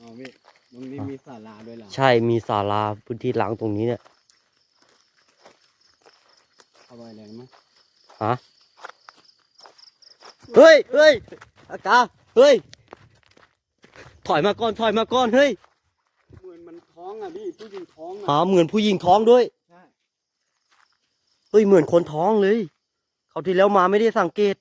อ๋อพี่ตรงนี้มีศาลาด้วยเหรอใช่มีศาลาพื้นที่ล้างตรงนี้เนี่ยเข้าไปเลยไหมฮะเฮ้ยเฮ้ยอากาเฮ้ย ถอยมาก่อนถอยมาก่อนเฮ้ยเหมือนมันท้องอะพี่ผู้หญิงท้องหาอะเหมือนผู้หญิงท้องด้วยใช่เฮ้ยเหมือนคนท้องเลยเขาวที่แล้วมาไม่ได้สังเกต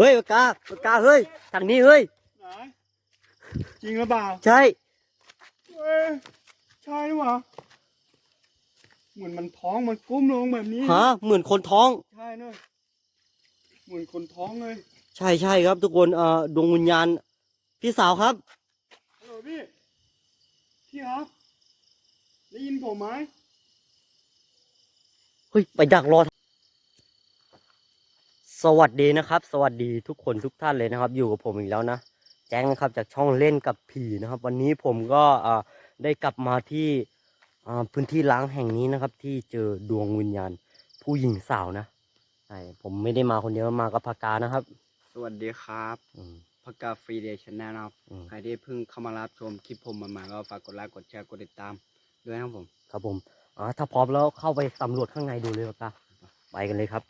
เฮ้ยปากกาปากกาเฮ้ยทางนี้เฮ้ยไหนจริงหรือเปล่าใช่เอ้ยใช่หรือเปล่าเหมือนมันท้องมันก้มลงแบบนี้ฮะเหมือนคนท้อง ใช่เนอะเหมือนคนท้องเลย ใช่ใช่ครับ ทุกคนเอ่อดวงวิญญาณพี่สาวครับฮัลโหลพี่พี่ครับได้ยินผมไหมเฮ้ยไปดักรอ สวัสดีนะครับ สวัสดีทุกคนทุกท่านเลยนะครับ อยู่กับผมอีกแล้วนะ แจ้งนะครับจากช่องเล่นกับผีนะครับ วันนี้ผมก็อ่าได้กลับมาที่อ่าพื้นที่ล้างแห่งนี้นะครับ ที่เจอดวงวิญญาณ ผู้หญิงสาวนะใช่ผมไม่ได้มาคนเดียวมากับพากานะครับ สวัสดีครับอืมพักกาฟรีเดชแนลนะครับอืมใครที่เพิ่งเข้ามารับชมคลิปผมใหม่ๆก็ฝากกดไลค์กดแชร์กดติดตามด้วยนะครับผม ครับผมอ่าถ้าพร้อมแล้วเข้าไปสำรวจข้างในดูเลยพากาไปกันเลยครับ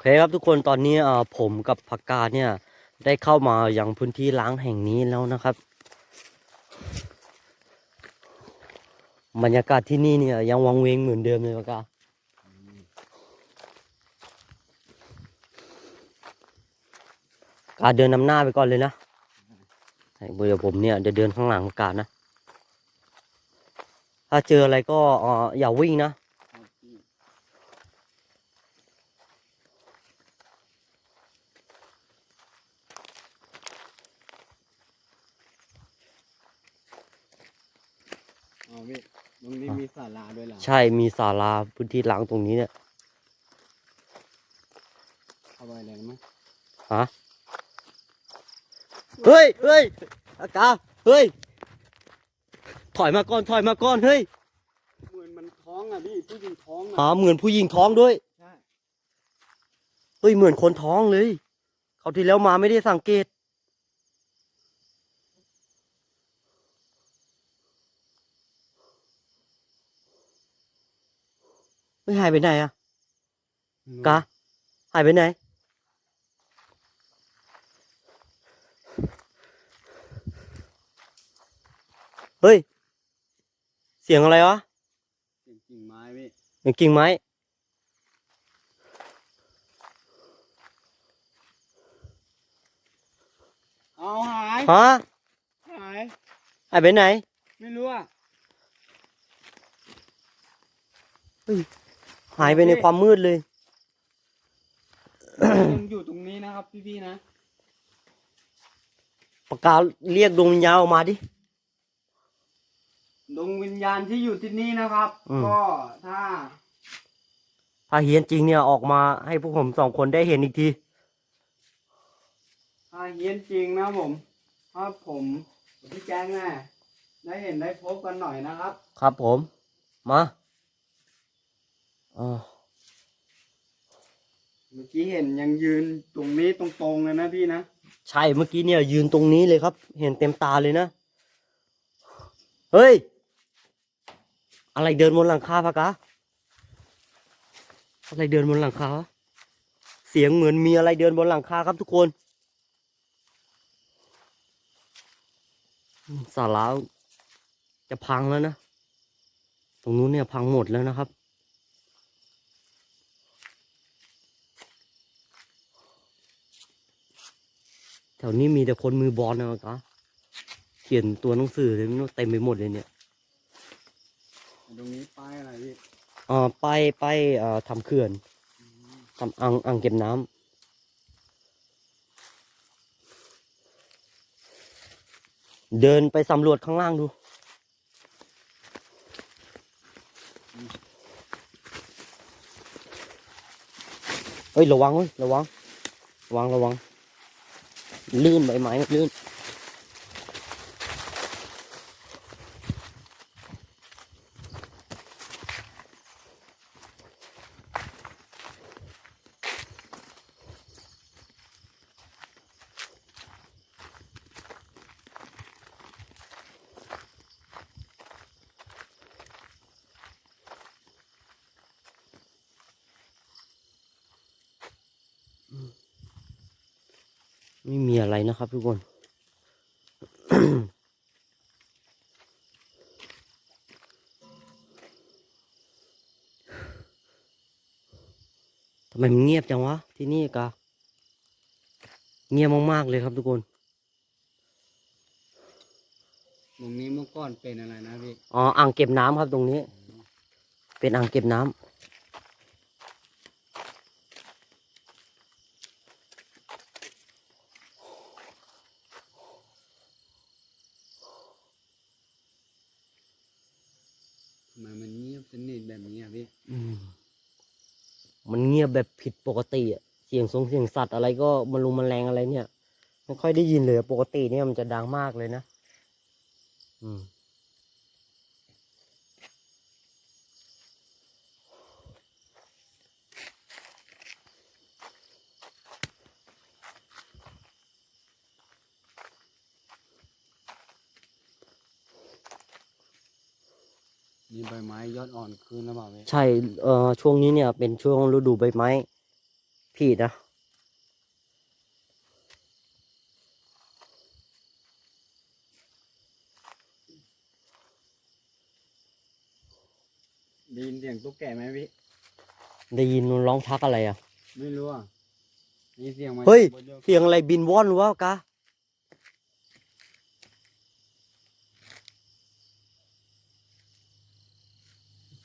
เคครับทุกคนตอนนี้ผมกับพักกาเนี่ย ได้เข้ามาอยังพื้นที่ล้างแห่งนี้แล้วนะครับ บรรยากาศที่นี่เนี่ยยังวังเวงเหมือนเดิมเลยพักกาการเดินนำหน้าไปก่อนเลยนะใช่เดี๋ยวผมเนี่ยจะเดินข้างหลังผักกานะ ถ้าเจออะไรก็ออย่าวิ่งนะ อ๋อพี่ ตรงนี้มีศาลาด้วยเหรอใช่มีศาลาพื้นที่ล้างตรงนี้เนี่ยเข้าไปเลยไหมฮะเฮ้ยเฮ้ยอากาเฮ้ย ถอยมาก่อนถอยมาก่อนเฮ้ยเหมือนมันท้องอะพี่ผู้หญิงท้องหาอะเหมือนผู้หญิงท้องด้วยใช่เฮ้ยเหมือนคนท้องเลยเขาวที่แล้วมาไม่ได้สังเกต ไม่หายไปไหนอะกาหายไปไหนเฮ้ย เสียงอะไรวะเสียงกิ่งไม้พี่เสียงกิ่งไม้ เอาหายฮะหายหายไปไหน ไม่รู้อะ หายไปในความมืดเลยยังอยู่ตรงนี้นะครับ พี่ๆนะปากกาเรียกดวงวิญญาณออกมาดิดวงวิญญาณที่อยู่ที่นี่นะครับอืมก็ถ้า ถ้าเฮียนจริงเนี่ยออกมาให้พวกผมสองคนได้เห็นอีกที ถ้าเฮี้ยนจริงนะผมถ้าผมกับพี่แจ้งแน่ได้เห็นได้พบกันหน่อยนะครับ ครับผม มา อ๋อเมื่อกี้เห็นยังยืนตรงนี้ตรงๆเลยนะพี่นะใช่เมื่อกี้เนี่ยยืนตรงนี้เลยครับ เห็นเต็มตาเลยนะ เฮ้ย อะไรเดินบนหลังคาปะกะอะไรเดินบนหลังคาเสียงเหมือนมีอะไรเดินบนหลังคาครับทุกคนอืมศาลาจะพังแล้วนะ ตรงนู้นเนี่ยพังหมดแล้วนะครับ แถวนี้มีแต่คนมือบอลนะครับเขียนตัวหนังสือเลยไม่รู้เต็มไปหมดเลยเนี่ย ตรงนี้ป้ายอะไรพี่อ่าไปไปอ่าทำเขื่อนทำอ่างอ่างเก็บน้ำเดินไปสำรวจข้างล่างดูเฮ้ย ระวังเว้ย ระวัง ระวัง ระวัง ลื่นใบไม้มันลื่น ไม่มีอะไรนะครับทุกคน ทำไมมันเงียบจังวะ ที่นี่กะเงียบมากๆเลยครับทุกคนตรงนี้เมื่อก่อนเป็นอะไรนะพี่ อ๋อ อ่างเก็บน้ำครับตรงนี้ เป็นอ่างเก็บน้ำ ทำไมมันเงียบสนิทแบบนี้อะพี่ อืมมันเงียบแบบผิดปกติอะเสียงสงเสียงสัตว์อะไรก็มันลุมมันแรงอะไรเนี่ย ไม่ค่อยได้ยินเลยปกติเนี่ยมันจะดังมากเลยนะ อืม มีใบไม้ยอดอ่อนขึ้นแล้วเปล่าพี่ใช่เอ่อช่วงนี้เนี่ยเป็นช่วงฤดูใบไม้ผลินะได้ยินเสียงตุ๊กแกไหมพี่ ได้ยินมันร้องพักอะไรอะ ไม่รู้อะมีเสียงมาเฮ้ยจากบนยอดเสียงอะไรบินว่อนวะกะ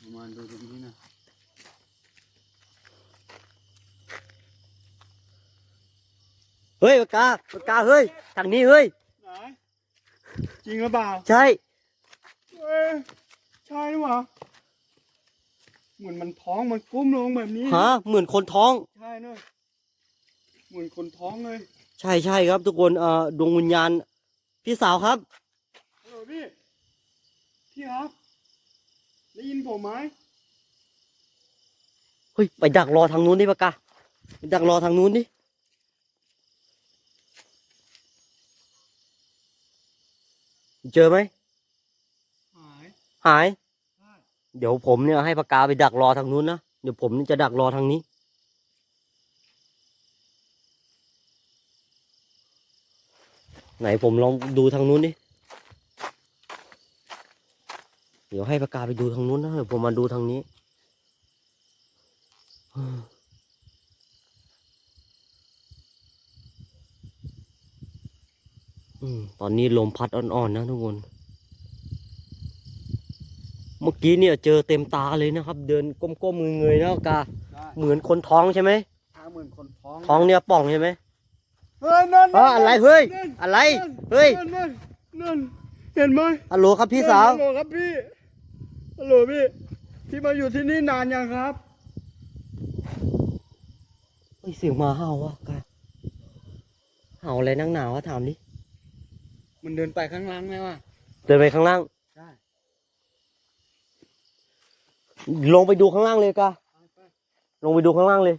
ประ มาณดูตรงนี้นะเฮ้ยปากกาปากกาเฮ้ยทางนี้เฮ้ยไหนจริงหรือเปล่าใช่เอ้ยใช่หรือเปล่าเหมือนมันท้องมันกุ้มลงแบบนี้ฮะเหมือนคนท้อง ใช่เนอะเหมือนคนท้องเลย ใช่ใช่ครับ ทุกคนเอ่อดวงวิญญาณพี่สาวครับฮัลโหลพี่พี่ครับ ได้ยินผมไหมเฮ้ยไปดักรอทางนู้นดิปากกาไปดักรอทางนู้นดิเจอไหมหายหาย ใช่เดี๋ยวผมเนี่ยให้ปากกาไปดักรอทางนู้นนะ เดี๋ยวผมนี่จะดักรอทางนี้ ไหนผมลองดูทางนู้นดิ เดี๋ยวให้ปากกาไปดูทางนู้นนะเดี๋ยวผมมาดูทางนี้อืมตอนนี้ลมพัดอ่อนๆนะทุกคน เมื่อกี้เนี่ยเจอเต็มตาเลยนะครับ เดินก้มๆเงยๆนะปากกาใช่เหมือนคนท้องใช่ไหมถ้าเหมือนคนท้อง ท้องเนี่ยป่องใช่ไหมเฮ้ยนั่นเอออะไรเฮ้ย อะไร เฮ้ยนั่นนั่นนั่นเห็นไหมฮัลโหลครับพี่สาวฮัลโหลครับพี่ ฮัลโหลพี่ พี่มาอยู่ที่นี่นานยังครับเฮ้ยเสียงหมาเห่าวะกาเห่าอะไรนักหนาวะถามดิ มันเดินไปข้างล่างไหมวะเดินไปข้างล่าง ใช่ลงไปดูข้างล่างเลยกาลงไปดูข้างล่างเลย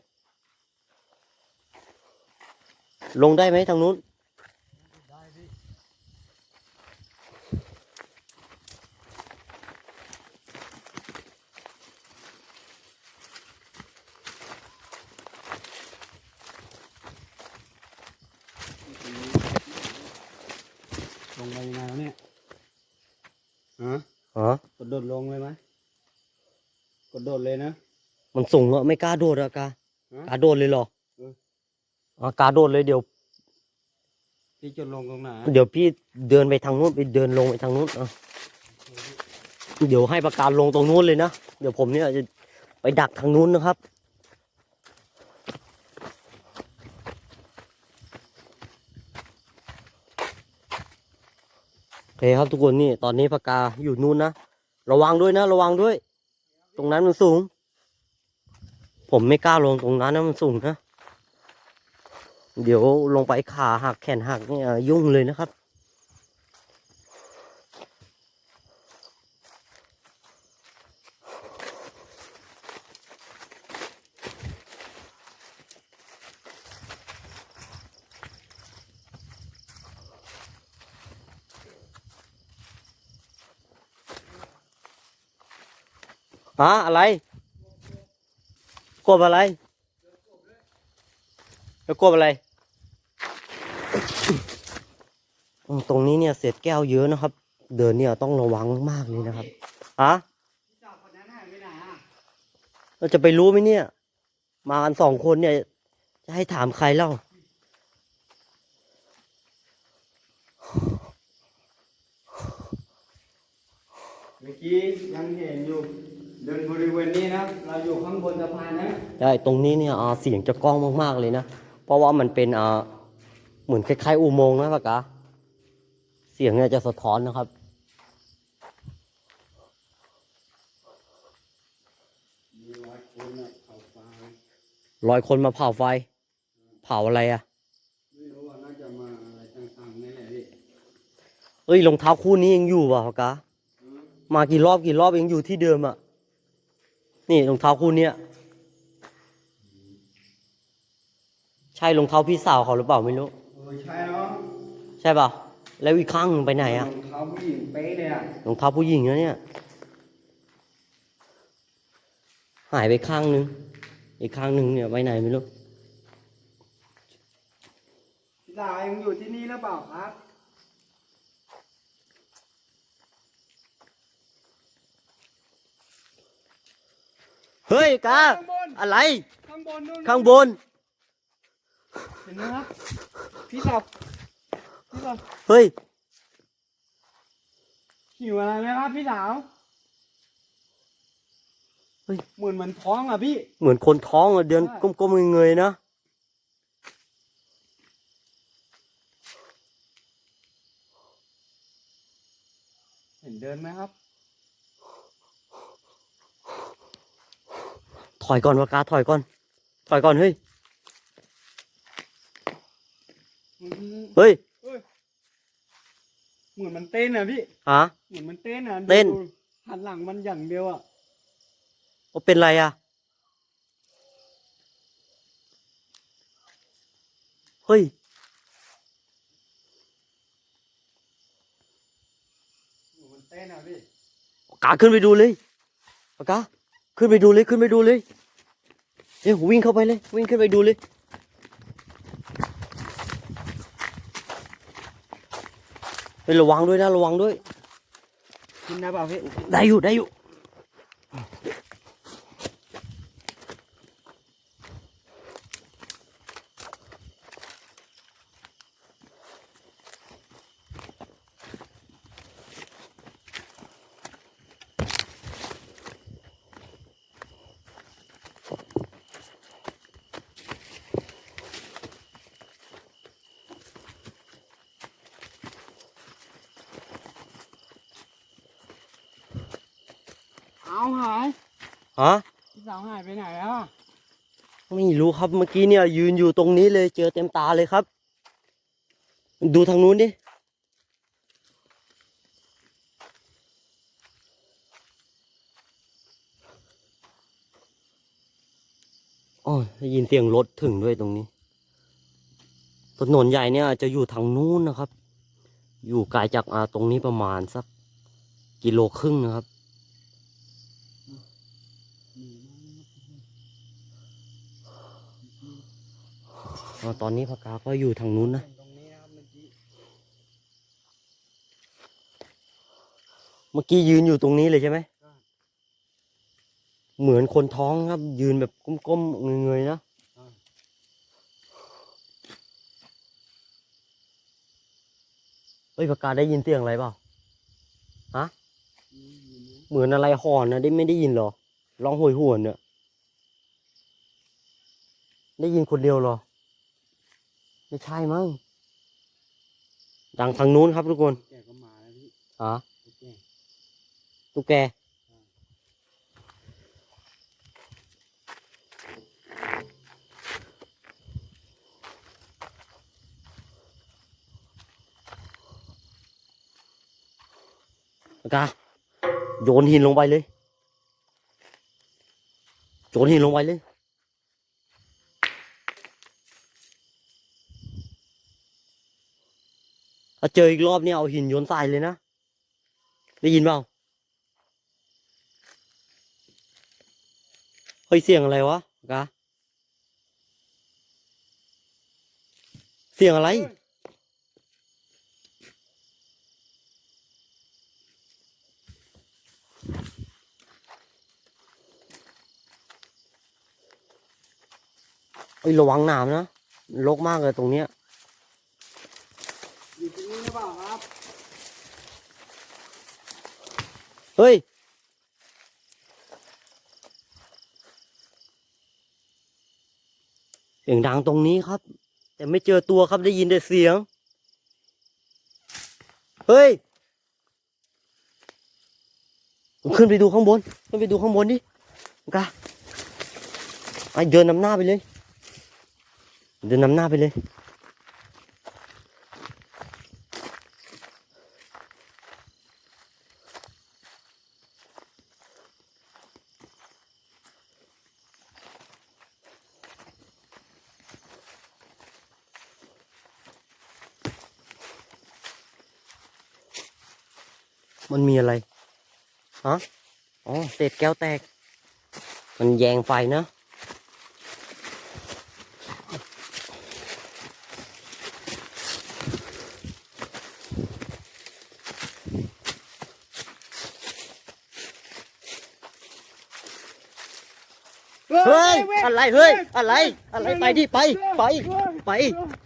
ลงได้ไหมทางนู้น งไปยังไงวะเนี่ยฮะอ๋อกดโดดลงเลยไหมกดโดดเลยนะ มันสูงอะไม่กล้าโดดอะกาฮะกล้าโดดเลยเหรอเอออ๋อกล้าโดดเลยเดี๋ยว พี่จะลงตรงไหนเดี๋ยวพี่เดินไปทางนู้นไปเดินลงไปทางนู้นอะเดี๋ยวให้ประกาศลงตรงนู้นเลยนะ เดี๋ยวผมเนี่ยจะไปดักทางนู้นนะครับ เคครับทุกคนนี่ตอนนี้ปากกาอยู่นู่นนะ ระวังด้วยนะ ระวังด้วย ตรงนั้นมันสูง ผมไม่กล้าลงตรงนั้นนะมันสูงนะ เดี๋ยวลงไปขาหักแขนหักเนี่ยยุ่งเลยนะครับ ฮะอะไรกบอะไรแล้วกบอะไร ตรงนี้เนี่ยเศษแก้วเยอะนะครับ เดินเนี่ยต้องระวังมากเลยนะครับอะพี่สาวคนนั้นหายไปไหนอะเราจะไปรู้ไหมเนี่ย มากันสองคนเนี่ย จะให้ถามใครเล่าเมื่อกี้ยังเห็นอยู่ เดินบริเวณนี้นะ เราอยู่ข้างบนสะพานนะ ใช่ตรงนี้เนี่ยอ่าเสียงจะก้องมากๆเลยนะ เพราะว่ามันเป็นอ่าเหมือนคล้ายๆอุโมงค์นะปะกะเสียงเนี่ยจะสะท้อนนะครับมีร้อยคนอะเขาฟ้าร้อยคนมาเผาไฟ เผาอะไรอะ่ะไม่รู้ว่าน่าจะมาอะไรต่างๆนี่แหละพี่เอ้ยรองเท้าคู่นี้ยังอยู่ป่ะปะกะอืมมากี่รอบกี่รอบยังอยู่ที่เดิมอะ่ะ นี่รองเท้าคู่เนี้ยใช่รองเท้าพี่สาวเขาหรือเปล่าไม่รู้เออใช่เนาะใช่ป่ะแล้วอีกข้างหนึ่งไปไหนอะ่ะรองเท้าผู้หญิงเป๊ะเลยอะรองเท้าผู้หญิงนะเนี่ย หายไปข้างนึงอีกข้างนึงเนี่ยไปไหนไม่รู้พี่สาวยังอยู่ที่นี่หรือเปล่าครับ เฮ้ยกาข้างบน อะไร ข้างบนนู่นข้างบน เห็นไหมครับ พี่สาวพี่สาวเฮ้ย หิวอะไรไหมครับพี่สาวเฮ้ย เหมือนมันท้องอะพี่ เหมือนคนท้องอะเดินใช่ ก้มๆเงยๆนะ เห็นเดินไหมครับ ถอยก่อนวากาถอยก่อนถอยก่อนเฮ้ยอืมเฮ้ยเหมือนมันเต้นอะพี่ ฮะ เหมือนมันเต้นอะเต้น ดูหันหลังมันอย่างเดียวอะว่าเป็นไรอะเฮ้ย เหมือนมันเต้นอะพี่กาขึ้นไป ดูเลยปากกาขึ้นไปดูเลยขึ้นไปดูเลยเอ้ยวิ่งเข้าไปเลย วิ่งขึ้นไปดูเลยเฮ้ยระวังด้วยนะระวังด้วยกินได้เปล่าพี่ได้อยู่ได้อยู่ เอาหายฮะพี่สาวหายไปไหนแล้วอะไม่รู้ครับเมื่อกี้เนี่ย ยืนอยู่ตรงนี้เลยเจอเต็มตาเลยครับ ดูทางนู้นดิอ๋อได้ยินเสียงรถถึงด้วยตรงนี้ถนนใหญ่เนี่ยจะอยู่ทางนู้นนะครับ อยู่ไกลจากอาตรงนี้ประมาณสักกิโลครึ่งนะครับ ตอนนี้พากาก็อยู่ทางนู้นนะเมื่อกี้ยืนอยู่ตรงนี้เลยใช่ไหมเหมือนคนท้องครับ ยืนแบบก้มๆเงยๆนะเฮ้ยปากาได้ยินเสียงอะไรเปล่าฮะเหมือนอะไรหอนนะได้ไม่ได้ยินเหรอร้องโหยหวนเนี่ยได้ยินคนเดียวเหรอ ไม่ใช่มั้งดังทางนู้นครับทุกคนแกก็มาแล้วพี่ฮะแกตุ๊กแกปากกาโยนหินลงไปเลย โยนหินลงไปเลย เจออีกรอบเนี่เอาหินโยนใส่เลยนะ ได้ยินเปล่าเฮ้ยเสียงอะไรวะกะเสียงอะไรไอ้ระวังน้ำนะลกมากเลยตรงเนี้ย เฮ้ย เสียงดังตรงนี้ครับ แต่ไม่เจอตัวครับได้ยินแต่เสียง เฮ้ยขึ้นไปดูข้างบน ขึ้นไปดูข้างบนดิกะไอเดินนำหน้าไปเลย เดินนำหน้าไปเลย มันมีอะไรฮะอ๋อเศษแก้วแตก มันแยงไฟนะเฮ้ยอะไรเฮ้ยอะไรอะไรไปดิไปไปไปไป